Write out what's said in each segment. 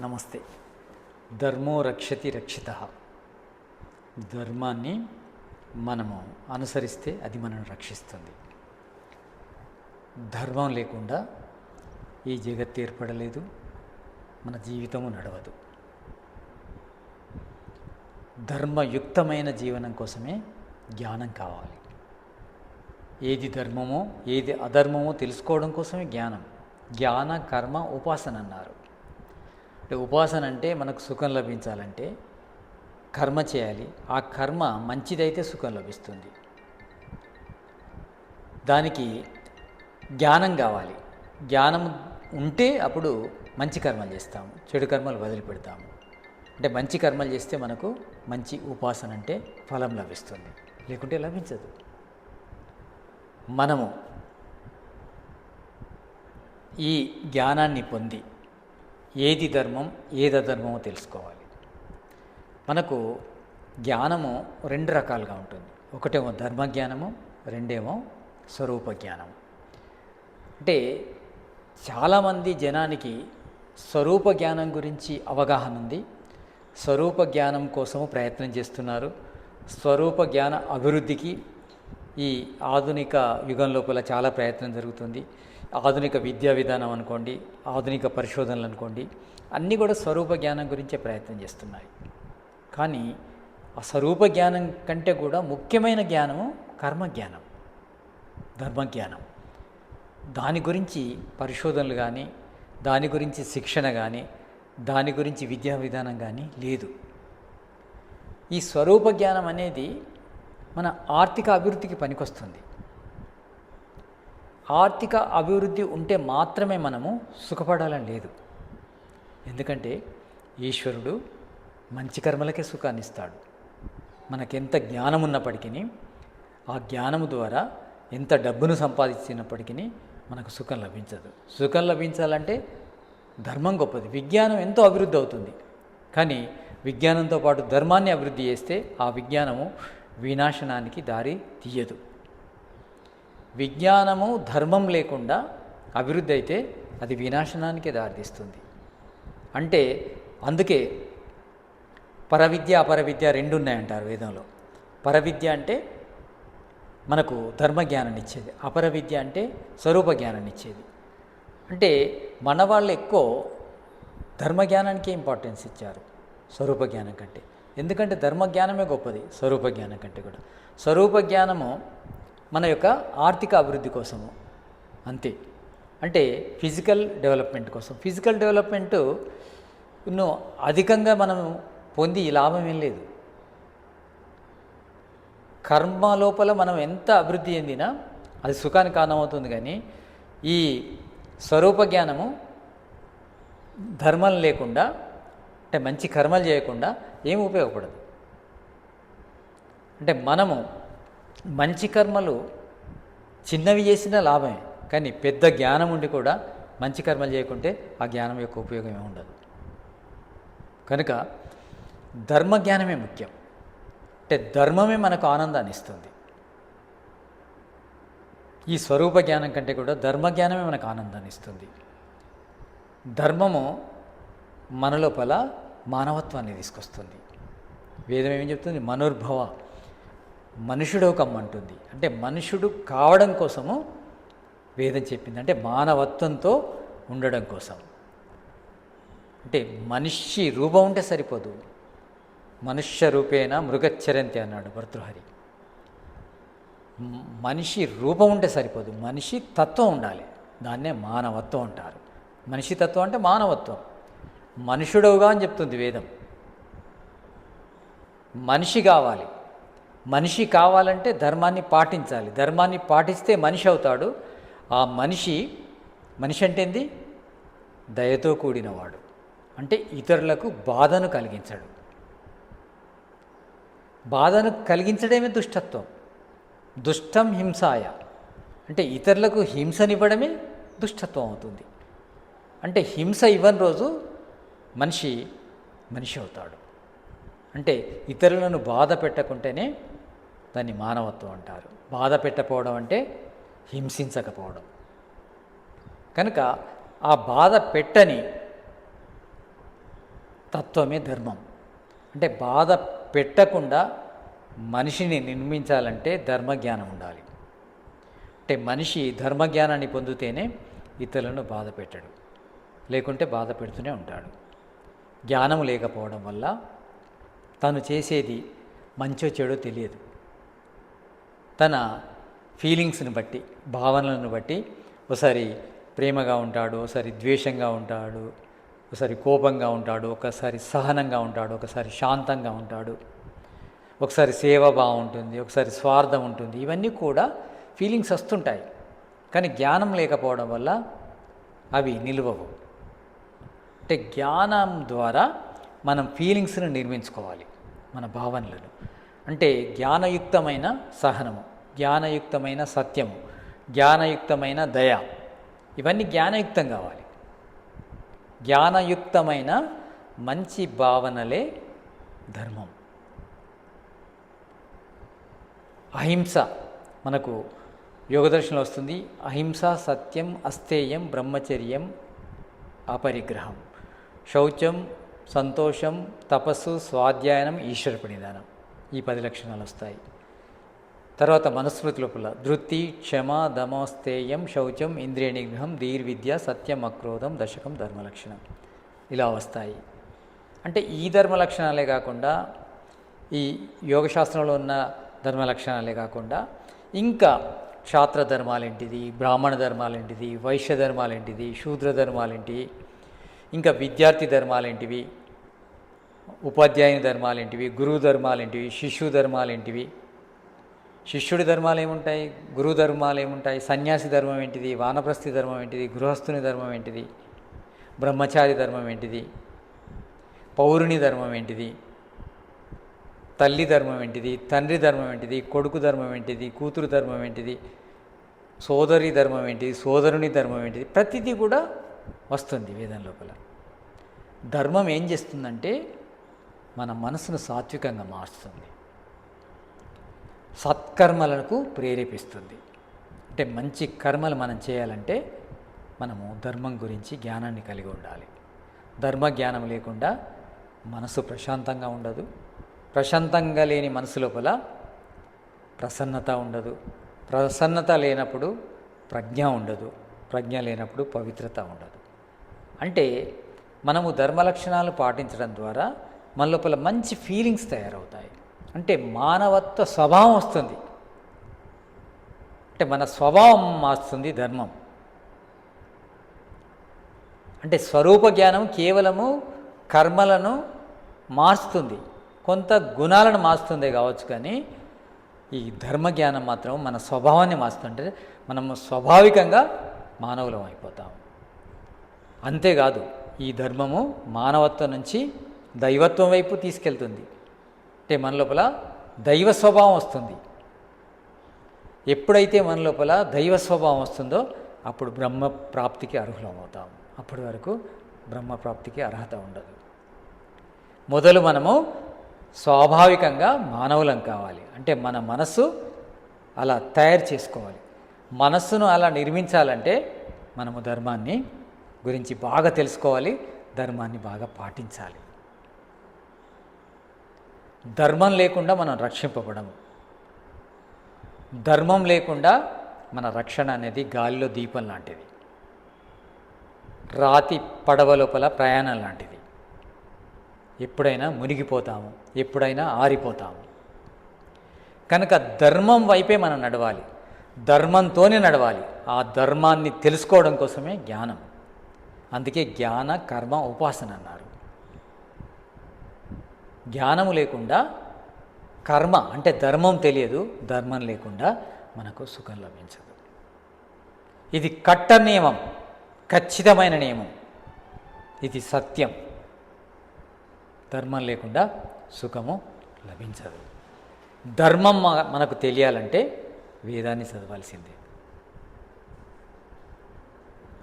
నమస్తే. ధర్మో రక్షతి రక్షిత. ధర్మాన్ని మనము అనుసరిస్తే అది మనను రక్షిస్తుంది. ధర్మం లేకుండా ఈ జగత్తు ఏర్పడలేదు మన జీవితము నడవదు. ధర్మయుక్తమైన జీవనం కోసమే జ్ఞానం కావాలి. ఏది ధర్మమో ఏది అధర్మమో తెలుసుకోవడం కోసమే జ్ఞానం. జ్ఞాన కర్మ ఉపాసన అన్నారు. అంటే ఉపాసన అంటే మనకు సుఖం లభించాలంటే కర్మ చేయాలి. ఆ కర్మ మంచిదైతే సుఖం లభిస్తుంది. దానికి జ్ఞానం కావాలి. జ్ఞానం ఉంటే అప్పుడు మంచి కర్మలు చేస్తాము. చెడు కర్మలు వదిలిపెడతాము. అంటే మంచి కర్మలు చేస్తే మనకు మంచి ఉపాసన అంటే ఫలం లభిస్తుంది. లేకుంటే లభించదు. మనము ఈ జ్ఞానాన్ని పొంది ఏది ధర్మం ఏది అధర్మమో తెలుసుకోవాలి. మనకు జ్ఞానము రెండు రకాలుగా ఉంటుంది. ఒకటేమో ధర్మ జ్ఞానము రెండేమో స్వరూప జ్ఞానం అంటే చాలామంది జనానికి స్వరూప జ్ఞానం గురించి అవగాహన ఉంది. స్వరూప జ్ఞానం కోసము ప్రయత్నం చేస్తున్నారు. స్వరూప జ్ఞాన అభివృద్ధికి ఈ ఆధునిక యుగం లోపల చాలా ప్రయత్నం జరుగుతుంది. ఆధునిక విద్యా విధానం అనుకోండి ఆధునిక పరిశోధనలు అనుకోండి అన్నీ కూడా స్వరూప జ్ఞానం గురించే ప్రయత్నం చేస్తున్నాయి. కానీ ఆ స్వరూప జ్ఞానం కంటే కూడా ముఖ్యమైన జ్ఞానము కర్మజ్ఞానం ధర్మజ్ఞానం. దాని గురించి పరిశోధనలు కానీ దాని గురించి శిక్షణ కానీ దాని గురించి విద్యా విధానం కానీ లేదు. ఈ స్వరూప జ్ఞానం అనేది మన ఆర్థిక అభివృద్ధికి పనికొస్తుంది. ఆర్థిక అభివృద్ధి ఉంటే మాత్రమే మనము సుఖపడాలని లేదు. ఎందుకంటే ఈశ్వరుడు మంచి కర్మలకే సుఖాన్ని ఇస్తాడు. మనకెంత జ్ఞానం ఉన్నప్పటికీ ఆ జ్ఞానము ద్వారా ఎంత డబ్బును సంపాదించినప్పటికీ మనకు సుఖం లభించదు. సుఖం లభించాలంటే ధర్మం గొప్పది. విజ్ఞానం ఎంతో అభివృద్ధి అవుతుంది. కానీ విజ్ఞానంతో పాటు ధర్మాన్ని అభివృద్ధి చేస్తే ఆ విజ్ఞానము వినాశనానికి దారి తీయదు. విజ్ఞానము ధర్మం లేకుండా అభివృద్ధి అయితే అది వినాశనానికి దారితీస్తుంది. అంటే అందుకే పరవిద్య అపరవిద్య రెండు ఉన్నాయంటారు వేదంలో. పరవిద్య అంటే మనకు ధర్మ జ్ఞానాన్ని ఇచ్చేది అపర విద్య అంటే స్వరూప జ్ఞానాన్ని ఇచ్చేది అంటే మన వాళ్ళు ఎక్కువ ధర్మ జ్ఞానానికి ఇంపార్టెన్స్ ఇచ్చారు స్వరూప జ్ఞానం కంటే. ఎందుకంటే ధర్మ జ్ఞానమే గొప్పది స్వరూప జ్ఞానం కంటే కూడా. స్వరూప జ్ఞానము మన యొక్క ఆర్థిక అభివృద్ధి కోసము. అంతే. అంటే ఫిజికల్ డెవలప్మెంట్ కోసం. ఫిజికల్ డెవలప్మెంట్ను అధికంగా మనం పొంది లాభం ఏం లేదు. కర్మ లోపల మనం ఎంత అభివృద్ధి చెందినా అది సుఖానికి కారణమవుతుంది కానీ ఈ స్వరూప జ్ఞానము ధర్మం లేకుండా అంటే మంచి కర్మలు చేయకుండా ఏం ఉపయోగపడదు. అంటే మనము మంచి కర్మలు చిన్నవి చేసినా లాభమే కానీ పెద్ద జ్ఞానం ఉండి కూడా మంచి కర్మలు చేయకుంటే ఆ జ్ఞానం యొక్క ఉపయోగం ఉండదు. కనుక ధర్మ జ్ఞానమే ముఖ్యం. అంటే ధర్మమే మనకు ఆనందాన్ని ఇస్తుంది. ఈ స్వరూప జ్ఞానం కంటే కూడా ధర్మ జ్ఞానమే మనకు ఆనందాన్ని ఇస్తుంది. ధర్మము మన లోపల మానవత్వాన్ని తీసుకొస్తుంది. వేదం ఏమేం చెప్తుంది? మనోర్భవ మనుషుడు కమ్మంటుంది అంటే మనుషుడు కావడం కోసము వేదం చెప్పింది. అంటే మానవత్వంతో ఉండడం కోసం. అంటే మనిషి రూపం ఉంటే సరిపోదు. మనుష్య రూపేణ మృగచ్చరంతి అన్నాడు భర్తృహరి. మనిషి రూపం ఉంటే సరిపోదు. మనిషి తత్వం ఉండాలి. దాన్నే మానవత్వం అంటారు. మనిషి తత్వం అంటే మానవత్వం. మనుషుడవుగా అని చెప్తుంది వేదం. మనిషి కావాలి. మనిషి కావాలంటే ధర్మాన్ని పాటించాలి. ధర్మాన్ని పాటిస్తే మనిషి అవుతాడు. ఆ మనిషి మనిషి అంటే ఏంది? దయతో కూడినవాడు. అంటే ఇతరులకు బాధను కలిగించడు. బాధను కలిగించడమే దుష్టత్వం. దుష్టం హింసాయ. అంటే ఇతరులకు హింసనివ్వడమే దుష్టత్వం అవుతుంది. అంటే హింస ఇవ్వని రోజు మనిషి మనిషి అవుతాడు. అంటే ఇతరులను బాధ పెట్టకుంటేనే దాన్ని మానవత్వం అంటారు. బాధ పెట్టకపోవడం అంటే హింసించకపోవడం. కనుక ఆ బాధ పెట్టని తత్వమే ధర్మం. అంటే బాధ పెట్టకుండా మనిషిని నిర్మించాలంటే ధర్మజ్ఞానం ఉండాలి. అంటే మనిషి ధర్మజ్ఞానాన్ని పొందితేనే ఇతరులను బాధ పెట్టడు. లేకుంటే బాధ పెడుతూనే ఉంటాడు. జ్ఞానం లేకపోవడం వల్ల తను చేసేది మంచో చెడో తెలియదు. తన ఫీలింగ్స్ని బట్టి భావనలను బట్టి ఒకసారి ప్రేమగా ఉంటాడు ఒకసారి ద్వేషంగా ఉంటాడు ఒకసారి కోపంగా ఉంటాడు ఒకసారి సహనంగా ఉంటాడు ఒకసారి శాంతంగా ఉంటాడు. ఒకసారి సేవ బాగుంటుంది ఒకసారి స్వార్థం ఉంటుంది. ఇవన్నీ కూడా ఫీలింగ్స్ వస్తుంటాయి. కానీ జ్ఞానం లేకపోవడం వల్ల అవి నిలువవు. అంటే జ్ఞానం ద్వారా మనం ఫీలింగ్స్ని నిర్మించుకోవాలి మన భావనలను. అంటే జ్ఞానయుక్తమైన సహనము జ్ఞానయుక్తమైన సత్యము జ్ఞానయుక్తమైన దయ. ఇవన్నీ జ్ఞానయుక్తం కావాలి. జ్ఞానయుక్తమైన మంచి భావనలే ధర్మం. అహింస మనకు యోగదర్శనం వస్తుంది. అహింస సత్యం అస్థేయం బ్రహ్మచర్యం అపరిగ్రహం. శౌచం సంతోషం తపస్సు స్వాధ్యాయనం ఈశ్వర ప్రణిధానం ఈ పది లక్షణాలు వస్తాయి. తర్వాత మనస్మృతి లోపల ధృతి క్షమ దమోస్తేయం శౌచం ఇంద్రియ నిగ్రహం ధీర్విద్య సత్యం అక్రోధం దశకం ధర్మలక్షణం ఇలా వస్తాయి. అంటే ఈ ధర్మ లక్షణాలే కాకుండా ఈ యోగశాస్త్రంలో ఉన్న ధర్మ లక్షణాలే కాకుండా ఇంకా క్షాత్ర ధర్మాలేంటిది బ్రాహ్మణ ధర్మాలేంటిది వైశ్య ధర్మాలేంటిది శూద్ర ధర్మాలేంటివి ఇంకా విద్యార్థి ధర్మాలేంటివి ఉపాధ్యాయుని ధర్మాలేంటివి గురువు ధర్మాలేంటివి శిష్యు ధర్మాలేంటివి? శిష్యుడి ధర్మాలు ఏముంటాయి గురువు ధర్మాలు ఏముంటాయి సన్యాసి ధర్మం ఏంటిది వానప్రస్థి ధర్మం ఏంటిది గృహస్థుని ధర్మం ఏంటిది బ్రహ్మచారి ధర్మం ఏంటిది పౌరుని ధర్మం ఏంటిది తల్లి ధర్మం ఏంటిది తండ్రి ధర్మం ఏంటిది కొడుకు ధర్మం ఏంటిది కూతురు ధర్మం ఏంటిది సోదరి ధర్మం ఏంటిది సోదరుని ధర్మం ఏంటిది ప్రతిదీ కూడా వస్తుంది వేదం లోపల. ధర్మం ఏం చేస్తుందంటే మన మనసును సాత్వికంగా మారుస్తుంది. సత్కర్మలకు ప్రేరేపిస్తుంది. అంటే మంచి కర్మలు మనం చేయాలంటే మనము ధర్మం గురించి జ్ఞానాన్ని కలిగి ఉండాలి. ధర్మ జ్ఞానం లేకుండా మనసు ప్రశాంతంగా ఉండదు. ప్రశాంతంగా లేని మనసు లోపల ప్రసన్నత ఉండదు. ప్రసన్నత లేనప్పుడు ప్రజ్ఞ ఉండదు. ప్రజ్ఞ లేనప్పుడు పవిత్రత ఉండదు. అంటే మనము ధర్మ లక్షణాలు పాటించడం ద్వారా మన లోపల మంచి ఫీలింగ్స్ తయారవుతాయి. అంటే మానవత్వ స్వభావం వస్తుంది. అంటే మన స్వభావం మారుస్తుంది ధర్మం. అంటే స్వరూప జ్ఞానం కేవలము కర్మలను మార్చుతుంది కొంత గుణాలను మార్చుతుందే కావచ్చు కానీ ఈ ధర్మ జ్ఞానం మాత్రం మన స్వభావాన్ని మార్చుతుంటే మనము స్వాభావికంగా మానవులం అయిపోతాం. అంతేకాదు ఈ ధర్మము మానవత్వం నుంచి దైవత్వం వైపు తీసుకెళ్తుంది. అంటే మన లోపల దైవ స్వభావం వస్తుంది. ఎప్పుడైతే మన లోపల దైవ స్వభావం వస్తుందో అప్పుడు బ్రహ్మ ప్రాప్తికి అర్హులమవుతాం అప్పటి వరకు బ్రహ్మ ప్రాప్తికి అర్హత ఉండదు. మొదలు మనము స్వాభావికంగా మానవులం కావాలి. అంటే మన మనస్సు అలా తయారు చేసుకోవాలి. మనస్సును అలా నిర్మించాలంటే మనము ధర్మాన్ని గురించి బాగా తెలుసుకోవాలి ధర్మాన్ని బాగా పాటించాలి. ధర్మం లేకుండా మనం రక్షింపబడము. ధర్మం లేకుండా మన రక్షణ అనేది గాలిలో దీపం లాంటిది. రాతి పడవ లోపల ప్రయాణం లాంటిది. ఎప్పుడైనా మునిగిపోతాము ఎప్పుడైనా ఆరిపోతాము. కనుక ధర్మం వైపే మనం నడవాలి. ధర్మంతోనే నడవాలి. ఆ ధర్మాన్ని తెలుసుకోవడం కోసమే జ్ఞానం. అందుకే జ్ఞాన కర్మ ఉపాసన అన్నారు. జ్ఞానము లేకుండా కర్మ అంటే ధర్మం తెలియదు ధర్మం లేకుండా మనకు సుఖం లభించదు. ఇది కట్ట నియమం ఖచ్చితమైన నియమం. ఇది సత్యం. ధర్మం లేకుండా సుఖము లభించదు. ధర్మం మనకు తెలియాలంటే వేదాన్ని చదవాల్సిందే.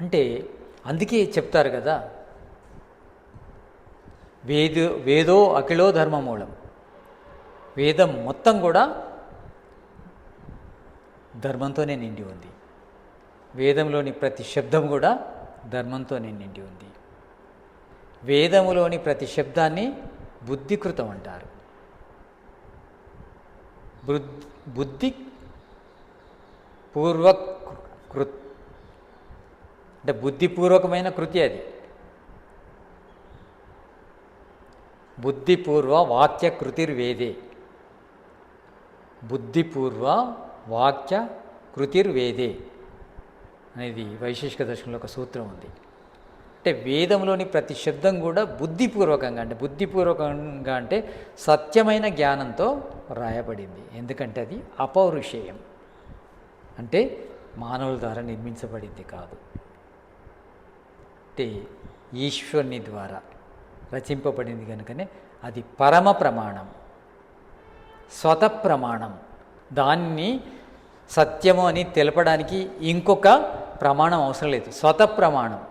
అంటే అందుకే చెప్తారు కదా వేదో వేదో అఖిలో ధర్మమూలం వేదం మొత్తం కూడా ధర్మంతోనే నిండి ఉంది. వేదంలోని ప్రతి శబ్దం కూడా ధర్మంతోనే నిండి ఉంది. వేదములోని ప్రతి శబ్దాన్ని బుద్ధికృతం అంటారు. బుద్ బుద్ధి పూర్వకృత్ అంటే బుద్ధిపూర్వకమైన కృతి అది. బుద్ధిపూర్వ వాక్య కృతిర్వేదే బుద్ధిపూర్వ వాక్య కృతిర్వేదే అనేది వైశేషిక దర్శనంలో ఒక సూత్రం ఉంది. అంటే వేదంలోని ప్రతి శబ్దం కూడా బుద్ధిపూర్వకంగా అంటే బుద్ధిపూర్వకంగా అంటే సత్యమైన జ్ఞానంతో రాయబడింది. ఎందుకంటే అది అపౌరుషేయం. అంటే మానవుల ద్వారా నిర్మించబడింది కాదు. అంటే ఈశ్వరుని ద్వారా. రచింపబడింది కనుకనే అది పరమ ప్రమాణం. స్వత ప్రమాణం. దాన్ని సత్యము అని తెలపడానికి ఇంకొక ప్రమాణం అవసరం లేదు. స్వత ప్రమాణం.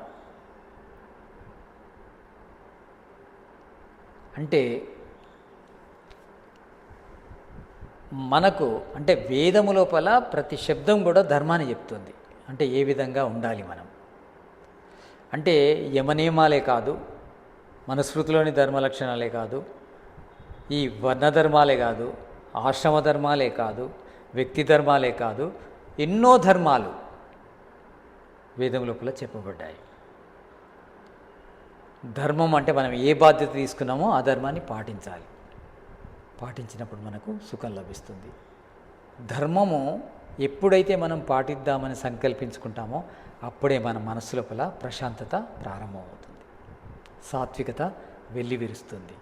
అంటే మనకు అంటే వేదము లోపల ప్రతి శబ్దం కూడా ధర్మాన్ని చెప్తుంది. అంటే ఏ విధంగా ఉండాలి మనం? అంటే యమనియమాలే కాదు మనస్మృతిలోని ధర్మ లక్షణాలే కాదు ఈ వర్ణ ధర్మాలే కాదు ఆశ్రమ ధర్మాలే కాదు వ్యక్తి ధర్మాలే కాదు ఎన్నో ధర్మాలు వేదం లోపల చెప్పబడ్డాయి. ధర్మం అంటే మనం ఏ బాధ్యత తీసుకున్నామో ఆ ధర్మాన్ని పాటించాలి. పాటించినప్పుడు మనకు సుఖం లభిస్తుంది. ధర్మము ఎప్పుడైతే మనం పాటిద్దామని సంకల్పించుకుంటామో అప్పుడే మన మనస్సు లోపల ప్రశాంతత ప్రారంభమవుతుంది. సాత్వికత వెల్లివిరుస్తుంది.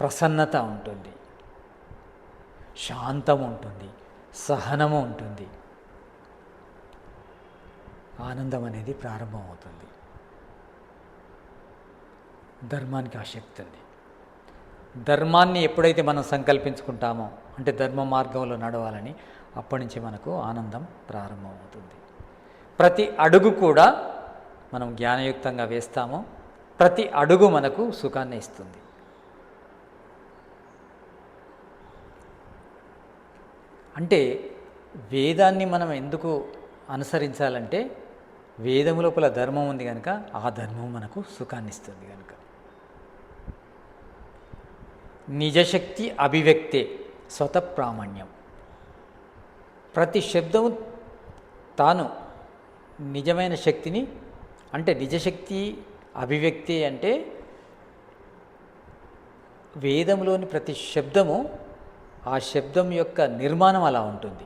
ప్రసన్నత ఉంటుంది. శాంతం ఉంటుంది. సహనము ఉంటుంది. ఆనందం అనేది ప్రారంభమవుతుంది. ధర్మానికి ఆసక్తి ఉంది. ధర్మాన్ని ఎప్పుడైతే మనం సంకల్పించుకుంటామో అంటే ధర్మ మార్గంలో నడవాలని అప్పటి నుంచి మనకు ఆనందం ప్రారంభమవుతుంది. ప్రతి అడుగు కూడా మనం జ్ఞానయుక్తంగా వేస్తామో. ప్రతి అడుగు మనకు సుఖాన్ని ఇస్తుంది. అంటే వేదాన్ని మనం ఎందుకు అనుసరించాలంటే వేదము లోపల ధర్మం ఉంది కనుక ఆ ధర్మం మనకు సుఖాన్ని ఇస్తుంది కనుక నిజశక్తి అభివ్యక్తే స్వత ప్రామాణ్యం. ప్రతి శబ్దము తాను నిజమైన శక్తిని అంటే నిజశక్తి అభివ్యక్తి అంటే వేదంలోని ప్రతి శబ్దము ఆ శబ్దం యొక్క నిర్మాణం అలా ఉంటుంది.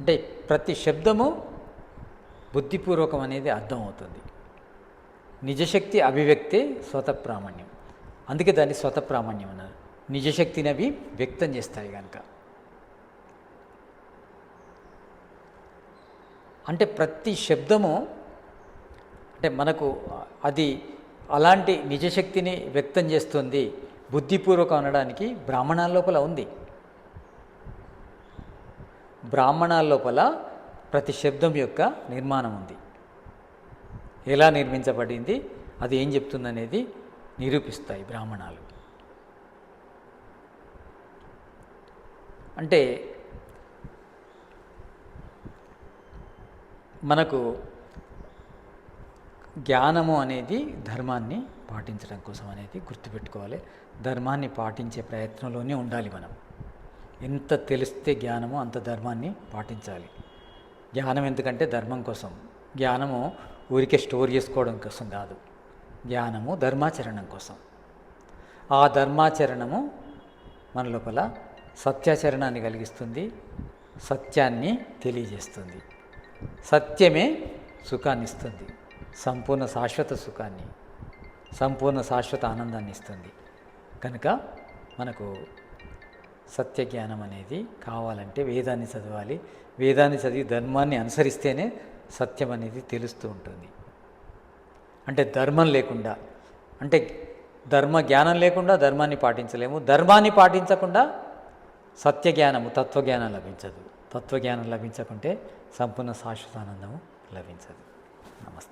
అంటే ప్రతి శబ్దము బుద్ధిపూర్వకం అనేది అర్థమవుతుంది నిజశక్తి అభివ్యక్తి స్వత ప్రామాణ్యం. అందుకే దాన్ని స్వత ప్రామాణ్యం అన్నారు. నిజశక్తిని అవి వ్యక్తం చేస్తాయి కనుక. అంటే ప్రతి శబ్దము అంటే మనకు అది అలాంటి నిజశక్తిని వ్యక్తం చేస్తుంది బుద్ధిపూర్వకం అనడానికి బ్రాహ్మణాల లోపల ఉంది. బ్రాహ్మణాల లోపల ప్రతి శబ్దం యొక్క నిర్మాణం ఉంది. ఎలా నిర్మించబడింది అది ఏం చెప్తుందనేది నిరూపిస్తాయి బ్రాహ్మణాలు. అంటే మనకు జ్ఞానము అనేది ధర్మాన్ని పాటించడం కోసం అనేది గుర్తుపెట్టుకోవాలి. ధర్మాన్ని పాటించే ప్రయత్నంలోనే ఉండాలి మనం. ఎంత తెలిస్తే జ్ఞానము అంత ధర్మాన్ని పాటించాలి. జ్ఞానం ఎందుకంటే ధర్మం కోసం. జ్ఞానము ఊరికే స్టోర్ చేసుకోవడం కోసం కాదు. జ్ఞానము ధర్మాచరణం కోసం. ఆ ధర్మాచరణము మన లోపల సత్యాచరణాన్ని కలిగిస్తుంది సత్యాన్ని తెలియజేస్తుంది. సత్యమే సుఖాన్నిస్తుంది. సంపూర్ణ శాశ్వత సుఖాన్ని సంపూర్ణ శాశ్వత ఆనందాన్ని ఇస్తుంది. కనుక మనకు సత్య జ్ఞానం అనేది కావాలంటే వేదాన్ని చదవాలి. వేదాన్ని చదివి ధర్మాన్ని అనుసరిస్తేనే సత్యం అనేది తెలుస్తూ ఉంటుంది. అంటే ధర్మం లేకుండా అంటే ధర్మ జ్ఞానం లేకుండా ధర్మాన్ని పాటించలేము. ధర్మాన్ని పాటించకుండా సత్య జ్ఞానము తత్వజ్ఞానం లభించదు. తత్వజ్ఞానం లభించకుంటే సంపూర్ణ శాశ్వత ఆనందము లభించదు. నమస్తే.